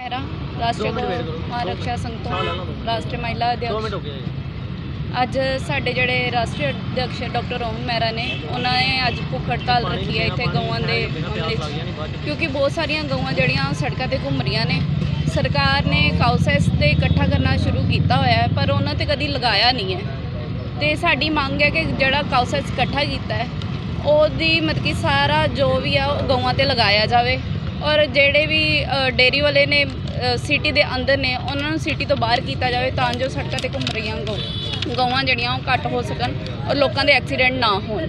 मेरा ਰਾਸ਼ਟਰੀ ਮਹਾਰਕਸ਼ਾ ਸੰਘ ਰਾਸ਼ਟਰੀ ਮਹਿਲਾ ਅਧਿਆਪਕ ਅੱਜ ਸਾਡੇ ਜਿਹੜੇ ਰਾਸ਼ਟਰੀ ਅਧਿਕਸ਼ ਡਾਕਟਰ ਰੋਹਨ ਮਹਿਰਾ ਨੇ ਉਹਨਾਂ ਨੇ ਅੱਜ ਭੁੱਖ ਹੜਤਾਲ ਰੱਖੀ ਹੈ ਇੱਥੇ ਗਊਆਂ ਦੇ ਮਾਮਲੇ 'ਚ। ਕਿਉਂਕਿ ਬਹੁਤ ਸਾਰੀਆਂ ਗਊਆਂ ਜਿਹੜੀਆਂ ਸੜਕਾਂ ਤੇ ਘੁੰਮ ਰਹੀਆਂ ਨੇ ਸਰਕਾਰ ਨੇ ਕਾਉਸੈਸ ਤੇ ਇਕੱਠਾ ਕਰਨਾ ਸ਼ੁਰੂ ਕੀਤਾ ਹੋਇਆ ਹੈ ਪਰ ਉਹਨਾਂ ਤੇ ਕਦੀ ਲਗਾਇਆ ਨਹੀਂ ਹੈ। ਤੇ ਸਾਡੀ ਮੰਗ ਹੈ ਕਿ ਜਿਹੜਾ ਕਾਉਸੈਸ ਇਕੱਠਾ ਕੀਤਾ ਹੈ ਉਹਦੀ ਮਤਲਬ ਕਿ ਸਾਰਾ ਜੋ ਵੀ ਆ ਉਹ ਗਊਆਂ ਤੇ ਲਗਾਇਆ ਜਾਵੇ। ਔਰ ਜਿਹੜੇ ਵੀ ਅ, ਡੇਅਰੀ ਵਾਲੇ ਨੇ ਸਿਟੀ ਦੇ ਅੰਦਰ ਨੇ ਉਹਨਾਂ ਨੂੰ ਸਿਟੀ ਤੋਂ ਬਾਹਰ ਕੀਤਾ ਜਾਵੇ ਤਾਂ ਜੋ ਸੜਕਾਂ ਤੇ ਘੁੰਮ ਰਹੀਆਂ ਗਊ ਗਊਆਂ ਜਿਹੜੀਆਂ ਉਹ ਘੱਟ ਹੋ ਸਕਣ ਔਰ ਲੋਕਾਂ ਦੇ ਐਕਸੀਡੈਂਟ ਨਾ ਹੋਣ।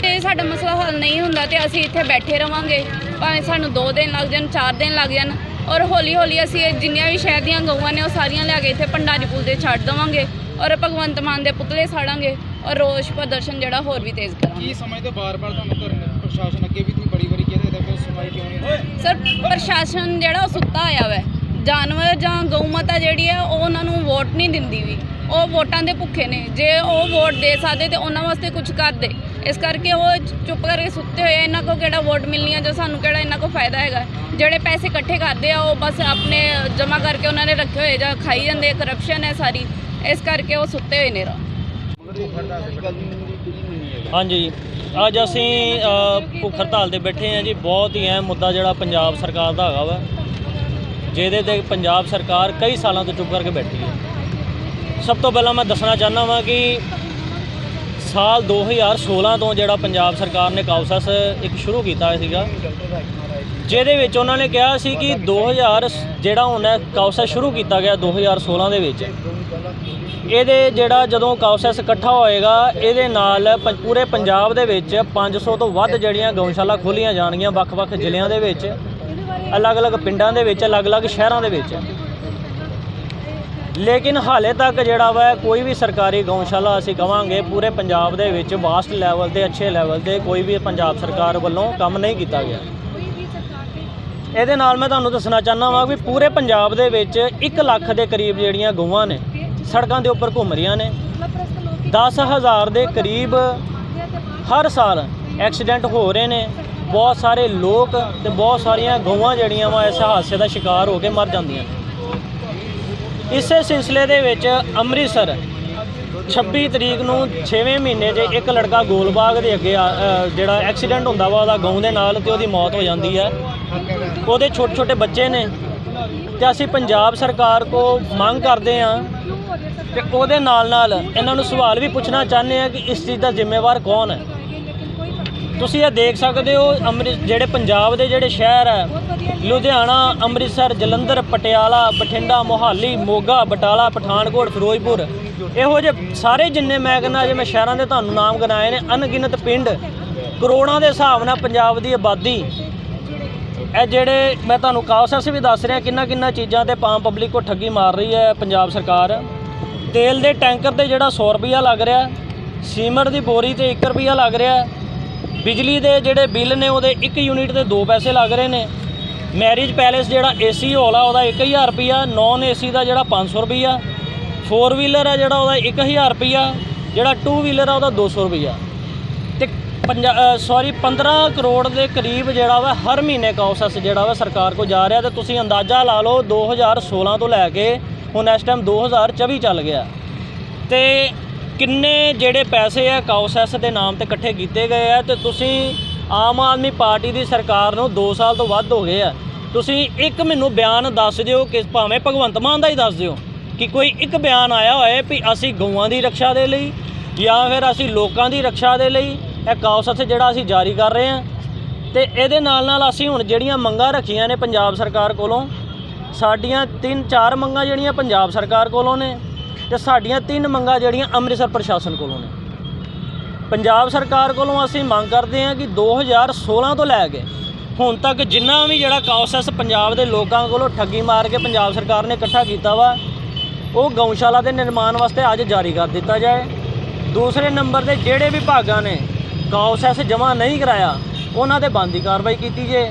ਤੇ ਸਾਡਾ ਮਸਲਾ ਹੱਲ ਨਹੀਂ ਹੁੰਦਾ ਤੇ ਅਸੀਂ ਇੱਥੇ ਬੈਠੇ ਰਵਾਂਗੇ। ਭਾਵੇਂ ਸਾਨੂੰ 2 ਦਿਨ ਲੱਗ ਜਾਣ 4 ਦਿਨ ਲੱਗ ਜਾਣ ਔਰ ਹੌਲੀ ਹੌਲੀ ਅਸੀਂ ਇਹ ਜਿੰਨੀਆਂ ਵੀ ਸ਼ਹਿਰ ਦੀਆਂ ਗਊਆਂ ਨੇ ਉਹ ਸਾਰੀਆਂ ਲਿਆ ਕੇ ਇੱਥੇ ਭੰਡਾਰੀ ਪੁਲ ਤੇ ਛੱਡ ਦੇਵਾਂਗੇ ਔਰ ਭਗਵੰਤ ਮਾਨ ਦੇ ਪੁਤਲੇ ਸਾੜਾਂਗੇ ਔਰ ਰੋਸ਼ ਪ੍ਰਦਰਸ਼ਨ ਜਿਹੜਾ ਹੋਰ ਵੀ ਤੇਜ਼ ਕਰਾਂਗੇ। ਕੀ ਸਮਝਦੇ ਬਾਰ-ਬਾਰ ਤੁਹਾਨੂੰ ਧਰਨੇ ਪ੍ਰਸ਼ਾਸਨ ਅੱਗੇ ਵੀ ਤੁਸੀਂ ਬੜੀ ਵਾਰੀ ਕਹਿੰਦੇ ਤਾਂ ਫਿਰ ਸੁਣਵਾਈ ਕਿਉਂ ਨਹੀਂ ਹੁੰਦੀ ਸਰ, ਪ੍ਰਸ਼ਾਸਨ ਜਿਹੜਾ ਉਹ ਸੁੱਤਾ ਹੋਇਆ ਵੈ। ਜਾਨਵਰ ਜਾਂ ਗਊ ਮਾਤਾ ਜਿਹੜੀ ਆ ਉਹ ਉਹਨਾਂ ਨੂੰ ਵੋਟ ਨਹੀਂ ਦਿੰਦੀ ਵੀ। ਉਹ ਵੋਟਾਂ ਦੇ ਭੁੱਖੇ ਨੇ। ਜੇ ਉਹ ਵੋਟ ਦੇ ਸਕਦੇ ਤੇ ਉਹਨਾਂ ਵਾਸਤੇ ਕੁਝ ਕਰਦੇ ਇਸ ਕਰਕੇ ਉਹ ਚੁੱਪ ਕਰਕੇ ਸੁੱਤੇ ਹੋਏ ਇਹਨਾਂ ਕੋ ਕਿਹੜਾ ਵੋਟ ਮਿਲਣੀ ਹੈ ਜੋ ਸਾਨੂੰ ਕਿਹੜਾ ਇਹਨਾਂ ਕੋ ਫਾਇਦਾ ਹੈਗਾ? ਜਿਹੜੇ ਪੈਸੇ ਇਕੱਠੇ ਕਰਦੇ ਆ, ਉਹ ਬਸ ਆਪਣੇ ਜਮ੍ਹਾਂ ਕਰਕੇ ਉਹਨਾਂ ਨੇ ਰੱਖੇ ਹੋਏ ਜਾਂ ਖਾਈ ਜਾਂਦੇ ਕਰਪਸ਼ਨ ਹੈ ਸਾਰੀ। ਇਸ ਕਰਕੇ ਉਹ ਸੁੱਤੇ ਹੋਏ ਨੇ ਰਾ। ਹਾਂਜੀ। ਅੱਜ ਅਸੀਂ ਭੁੱਖ ਹੜਤਾਲ ਤੇ ਬੈਠੇ ਹਾਂ ਜੀ। ਬਹੁਤ ਹੀ ਅਹਿਮ ਮੁੱਦਾ ਜਿਹੜਾ ਪੰਜਾਬ ਸਰਕਾਰ ਦਾ ਹੈਗਾ ਵਾ, ਜਿਹਦੇ ਤੇ ਪੰਜਾਬ ਸਰਕਾਰ ਕਈ ਸਾਲਾਂ ਤੋਂ ਚੁੱਪ ਕਰਕੇ ਬੈਠੀ ਹੈ। ਸਭ ਤੋਂ ਪਹਿਲਾਂ ਮੈਂ ਦੱਸਣਾ ਚਾਹੁੰਦਾ ਵਾਂ ਕਿ ਸਾਲ 2016 ਤੋਂ ਜਿਹੜਾ ਪੰਜਾਬ ਸਰਕਾਰ ਨੇ ਕਾਉਸਸ ਇੱਕ ਸ਼ੁਰੂ ਕੀਤਾ ਸੀਗਾ, ਜਿਹਦੇ ਵਿੱਚ ਉਹਨਾਂ ਨੇ ਕਿਹਾ ਸੀ ਕਿ 2000 ਜਿਹੜਾ ਹੁਣ ਹੈ ਕਾਉਸਸ ਸ਼ੁਰੂ ਕੀਤਾ ਗਿਆ 2016 ਦੇ ਵਿੱਚ। ਇਹਦੇ ਜਿਹੜਾ ਜਦੋਂ ਕਾਉਸੈਸ ਇਕੱਠਾ ਹੋਏਗਾ, ਇਹਦੇ ਨਾਲ ਪ- ਪੂਰੇ ਪੰਜਾਬ ਦੇ ਵਿੱਚ 500 ਤੋਂ ਵੱਧ ਜਿਹੜੀਆਂ ਗਊਸ਼ਾਲਾ ਖੋਲੀਆਂ ਜਾਣਗੀਆਂ ਵੱਖ-ਵੱਖ ਜ਼ਿਲ੍ਹਿਆਂ ਦੇ ਵਿੱਚ, ਅਲੱਗ-ਅਲੱਗ ਪਿੰਡਾਂ ਦੇ ਵਿੱਚ, ਅਲੱਗ-ਅਲੱਗ ਸ਼ਹਿਰਾਂ ਦੇ ਵਿੱਚ। ਲੇਕਿਨ ਹਾਲੇ ਤੱਕ ਜਿਹੜਾ ਵਾ, ਕੋਈ ਵੀ ਸਰਕਾਰੀ ਗਊਸ਼ਾਲਾ ਅਸੀਂ ਕਵਾਂਗੇ ਪੂਰੇ ਪੰਜਾਬ ਦੇ ਵਿੱਚ ਵਾਸਟ ਲੈਵਲ ਤੇ ਅੱਛੇ ਲੈਵਲ ਤੇ ਕੋਈ ਵੀ ਪੰਜਾਬ ਸਰਕਾਰ ਵੱਲੋਂ ਕੰਮ ਨਹੀਂ ਕੀਤਾ ਗਿਆ। ਇਹਦੇ ਨਾਲ ਮੈਂ ਤੁਹਾਨੂੰ ਦੱਸਣਾ ਚਾਹੁੰਦਾ ਵਾਂ ਵੀ ਪੂਰੇ ਪੰਜਾਬ ਦੇ ਵਿੱਚ 1 ਲੱਖ ਦੇ ਕਰੀਬ ਜਿਹੜੀਆਂ ਗਊਆਂ ਨੇ ਸੜਕਾਂ ਦੇ ਉੱਪਰ ਘੁੰਮ ਰਹੀਆਂ ਨੇ। 10000 ਦੇ ਕਰੀਬ ਹਰ ਸਾਲ ਐਕਸੀਡੈਂਟ ਹੋ ਰਹੇ ਨੇ। ਬਹੁਤ ਸਾਰੇ ਲੋਕ ਤੇ ਬਹੁਤ ਸਾਰੀਆਂ ਗਊਆਂ ਜਿਹੜੀਆਂ ਵਾ ਇਸ ਹਾਦਸੇ ਦਾ ਸ਼ਿਕਾਰ ਹੋ ਕੇ ਮਰ ਜਾਂਦੀਆਂ ਨੇ। ਇਸੇ ਸਿਲਸਿਲੇ ਦੇ ਵਿੱਚ ਅੰਮ੍ਰਿਤਸਰ 26 ਤਰੀਕ ਨੂੰ 6ਵੇਂ ਮਹੀਨੇ 'ਚ ਇੱਕ ਲੜਕਾ ਗੋਲਬਾਗ ਦੇ ਅੱਗੇ ਆ- ਜਿਹੜਾ ਐਕਸੀਡੈਂਟ ਹੁੰਦਾ ਵਾ ਉਹਦਾ ਗਊ ਦੇ ਨਾਲ ਤੇ ਉਹਦੀ ਮੌਤ ਹੋ ਜਾਂਦੀ ਹੈ। ਉਹਦੇ ਛੋਟੇ ਛੋਟੇ ਬੱਚੇ ਨੇ ਤੇ ਅਸੀਂ ਪੰਜਾਬ ਸਰਕਾਰ ਕੋ ਮੰਗ ਕਰਦੇ ਹਾਂ ਤੇ ਉਹਦੇ ਨਾਲ ਨਾਲ ਇਹਨਾਂ ਨੂੰ ਸਵਾਲ ਵੀ ਪੁੱਛਣਾ ਚਾਹੁੰਦੇ ਆ ਕਿ ਇਸ ਚੀਜ਼ ਦਾ ਜ਼ਿੰਮੇਵਾਰ ਕੌਣ ਹੈ। ਤੁਸੀਂ ਇਹ ਦੇਖ ਸਕਦੇ ਹੋ, ਅੰਮ੍ਰਿਤ ਜਿਹੜੇ ਪੰਜਾਬ ਦੇ ਜਿਹੜੇ ਸ਼ਹਿਰ ਹੈ, ਲੁਧਿਆਣਾ, ਅੰਮ੍ਰਿਤਸਰ, ਜਲੰਧਰ, ਪਟਿਆਲਾ, ਬਠਿੰਡਾ, ਮੋਹਾਲੀ, ਮੋਗਾ, ਬਟਾਲਾ, ਪਠਾਨਕੋਟ, ਫਿਰੋਜ਼ਪੁਰ, ਇਹੋ ਜਿਹੇ ਸਾਰੇ ਜਿੰਨੇ ਮੈਂ ਕਹਿੰਦਾ ਜੇ ਮੈਂ ਸ਼ਹਿਰਾਂ ਦੇ ਤੁਹਾਨੂੰ ਨਾਮ ਗਿਣਾਏ ਨੇ ਅਨਗਿਣਤ ਪਿੰਡ, ਕਰੋੜਾਂ ਦੇ ਹਿਸਾਬ ਨਾਲ ਪੰਜਾਬ ਦੀ ਆਬਾਦੀ। ਇਹ ਜਿਹੜੇ ਮੈਂ ਤੁਹਾਨੂੰ ਕਾਉਸਸ ਵੀ ਦੱਸ ਰਿਹਾ ਕਿੰਨਾ ਕਿੰਨਾ ਚੀਜ਼ਾਂ ਤੇ ਪਾਮ ਪਬਲਿਕ ਕੋ ਠੱਗੀ ਮਾਰ ਰਹੀ ਹੈ ਪੰਜਾਬ ਸਰਕਾਰ। ਤੇਲ ਦੇ ਟੈਂਕਰ ਤੇ ਜਿਹੜਾ 100 ਰੁਪਿਆ ਲੱਗ ਰਿਹਾ, ਸੀਮਟ ਦੀ ਬੋਰੀ ਤੇ 1 ਰੁਪਿਆ ਲੱਗ ਰਿਹਾ, ਬਿਜਲੀ ਦੇ ਜਿਹੜੇ ਬਿੱਲ ਨੇ ਉਹਦੇ 1 ਯੂਨਿਟ ਤੇ 2 ਪੈਸੇ ਲੱਗ ਰਹੇ ਨੇ। ਮੈਰਿਜ ਪੈਲੇਸ ਜਿਹੜਾ ਏਸੀ ਹਾਲ ਆ, ਉਹਦਾ 1000 ਰੁਪਿਆ ਨਾਨ ਏਸੀ ਦਾ ਜਿਹੜਾ 500 ਰੁਪਿਆ ਫੋਰ ਵੀਲਰ ਆ ਜਿਹੜਾ ਉਹਦਾ 1000 ਰੁਪਿਆ ਜਿਹੜਾ 2 ਵੀਲਰ ਆ ਉਹਦਾ 200 ਰੁਪਿਆ ਤੇ ਸੌਰੀ 15 ਕਰੋੜ ਦੇ ਕਰੀਬ ਜਿਹੜਾ ਵਾ, ਹਰ ਮਹੀਨੇ ਕਾਉਸਸ ਜਿਹੜਾ ਵਾ ਸਰਕਾਰ ਕੋ ਜਾ ਰਿਹਾ ਤੇ ਤੁਸੀਂ ਅੰਦਾਜ਼ਾ ਲਾ ਲਓ 2016 ਤੋਂ ਲੈ ਕੇ ਹੁਣ ਇਸ ਟਾਈਮ 2024 ਚੱਲ ਗਿਆ। ਤੇ ਕਿੰਨੇ ਜਿਹੜੇ ਪੈਸੇ ਆ ਕਾਉਸੈਸ ਦੇ ਨਾਮ ਤੇ ਇਕੱਠੇ ਕੀਤੇ ਗਏ ਆ ਤੇ ਤੁਸੀਂ ਆਮ ਆਦਮੀ ਪਾਰਟੀ ਦੀ ਸਰਕਾਰ ਨੂੰ 2 ਸਾਲ ਤੋਂ ਵੱਧ ਹੋ ਗਏ ਆ। ਤੁਸੀਂ ਇੱਕ ਮੈਨੂੰ ਬਿਆਨ ਦੱਸ ਦਿਓ ਕਿ ਭਾਵੇਂ ਭਗਵੰਤ ਮਾਨ ਦਾ ਹੀ ਦੱਸ ਦਿਓ ਕਿ ਕੋਈ ਇੱਕ ਬਿਆਨ ਆਇਆ ਹੋਏ ਵੀ ਅਸੀਂ ਗਊਆਂ ਦੀ ਰੱਖਿਆ ਦੇ ਲਈ ਜਾਂ ਫਿਰ ਅਸੀਂ ਲੋਕਾਂ ਦੀ ਰੱਖਿਆ ਦੇ ਲਈ ਇਹ ਕਾਉਸੈਸ ਜਿਹੜਾ ਅਸੀਂ ਜਾਰੀ ਕਰ ਰਹੇ ਹਾਂ ਤੇ ਇਹਦੇ ਨਾਲ ਨਾਲ ਅਸੀਂ ਹੁਣ ਜਿਹੜੀਆਂ ਮੰਗਾਂ ਰੱਖੀਆਂ ਨੇ ਪੰਜਾਬ ਸਰਕਾਰ ਕੋਲੋਂ ਸਾਡੀਆਂ ਤਿੰਨ ਚਾਰ ਮੰਗਾਂ ਜਿਹੜੀਆਂ ਪੰਜਾਬ ਸਰਕਾਰ ਕੋਲੋਂ ਨੇ ਤੇ ਸਾਡੀਆਂ ਤਿੰਨ ਮੰਗਾਂ ਜਿਹੜੀਆਂ ਅੰਮ੍ਰਿਤਸਰ ਪ੍ਰਸ਼ਾਸਨ ਕੋਲੋਂ ਨੇ। ਪੰਜਾਬ ਸਰਕਾਰ ਕੋਲੋਂ ਅਸੀਂ ਮੰਗ ਕਰਦੇ ਹਾਂ ਕਿ 2016 ਤੋਂ ਲੈ ਕੇ ਹੁਣ ਤੱਕ ਜਿੰਨਾ ਵੀ ਜਿਹੜਾ ਕਾਉਸਸ ਪੰਜਾਬ ਦੇ ਲੋਕਾਂ ਕੋਲੋਂ ਠੱਗੀ ਮਾਰ ਕੇ ਪੰਜਾਬ ਸਰਕਾਰ ਨੇ ਇਕੱਠਾ ਕੀਤਾ ਵਾ, ਉਹ ਗਊਸ਼ਾਲਾ ਦੇ ਨਿਰਮਾਣ ਵਾਸਤੇ ਅੱਜ ਜਾਰੀ ਕਰ ਦਿੱਤਾ ਜਾਏ। ਦੂਸਰੇ ਨੰਬਰ ਤੇ ਜਿਹੜੇ ਵਿਭਾਗਾਂ ਨੇ ਕਾਉਸੈਸ ਜਮ੍ਹਾਂ ਨਹੀਂ ਕਰਾਇਆ, ਉਹਨਾਂ ਤੇ ਬੰਦੀ ਕਾਰਵਾਈ ਕੀਤੀ ਜੇ।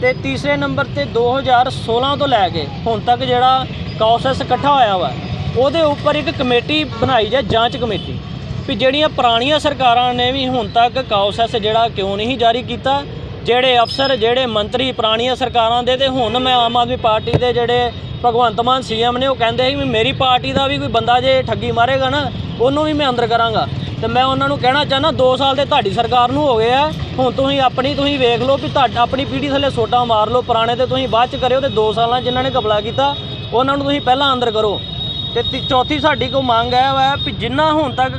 ਤੇ ਤੀਸਰੇ ਨੰਬਰ ਤੇ 2016 ਤੋਂ ਲੈ ਕੇ ਹੁਣ ਤੱਕ ਜਿਹੜਾ ਕਾਉਸੈਸ ਇਕੱਠਾ ਹੋਇਆ ਵਾ, ਉਹਦੇ ਉੱਪਰ ਇੱਕ ਕਮੇਟੀ ਬਣਾਈ ਜਾਏ, ਜਾਂਚ ਕਮੇਟੀ। ਵੀ ਜਿਹੜੀਆਂ ਪੁਰਾਣੀਆਂ ਸਰਕਾਰਾਂ ਨੇ ਵੀ ਹੁਣ ਤੱਕ ਕਾਉਸੈਸ ਜਿਹੜਾ ਕਿਉਂ ਨਹੀਂ ਜਾਰੀ ਕੀਤਾ, ਜਿਹੜੇ ਅਫਸਰ, ਜਿਹੜੇ ਮੰਤਰੀ ਪੁਰਾਣੀਆਂ ਸਰਕਾਰਾਂ ਦੇ ਤੇ ਹੁਣ ਮੈਂ ਆਮ ਆਦਮੀ ਪਾਰਟੀ ਦੇ ਜਿਹੜੇ ਭਗਵੰਤ ਮਾਨ ਸੀਐਮ ਨੇ, ਉਹ ਕਹਿੰਦੇ ਸੀ ਵੀ ਮੇਰੀ ਪਾਰਟੀ ਦਾ ਵੀ ਕੋਈ ਬੰਦਾ ਜੇ ਠੱਗੀ ਮਾਰੇਗਾ ਨਾ, ਉਹਨੂੰ ਵੀ ਮੈਂ ਅੰਦਰ ਕਰਾਂਗਾ। ਤੇ ਮੈਂ ਉਹਨਾਂ ਨੂੰ ਕਹਿਣਾ ਚਾਹੁੰਦਾ 2 ਸਾਲ ਦੇ ਤੁਹਾਡੀ ਸਰਕਾਰ ਨੂੰ ਹੋ ਗਏ ਆ। ਹੁਣ ਤੁਸੀਂ ਆਪਣੀ, ਤੁਸੀਂ ਵੇਖ ਲਓ ਵੀ ਤੁਹਾਡਾ, ਆਪਣੀ ਪੀੜ੍ਹੀ ਥੱਲੇ ਸੋਟਾ ਮਾਰ ਲਓ, ਪੁਰਾਣੇ ਤੇ ਤੁਸੀਂ ਬਾਅਦ ਚ ਕਰਿਓ ਤੇ 2 ਸਾਲਾਂ ਜਿਨ੍ਹਾਂ ਨੇ ਕਬਲਾ ਕੀਤਾ, ਉਹਨਾਂ ਨੂੰ ਤੁਸੀਂ ਪਹਿਲਾਂ ਅੰਦਰ ਕਰੋ। ਤੇ ਤੀ- ਚੌਥੀ ਸਾਡੀ ਕੋ ਮੰਗ ਹੈ ਵਾ ਵੀ ਜਿੰਨਾ ਹੁਣ ਤੱਕ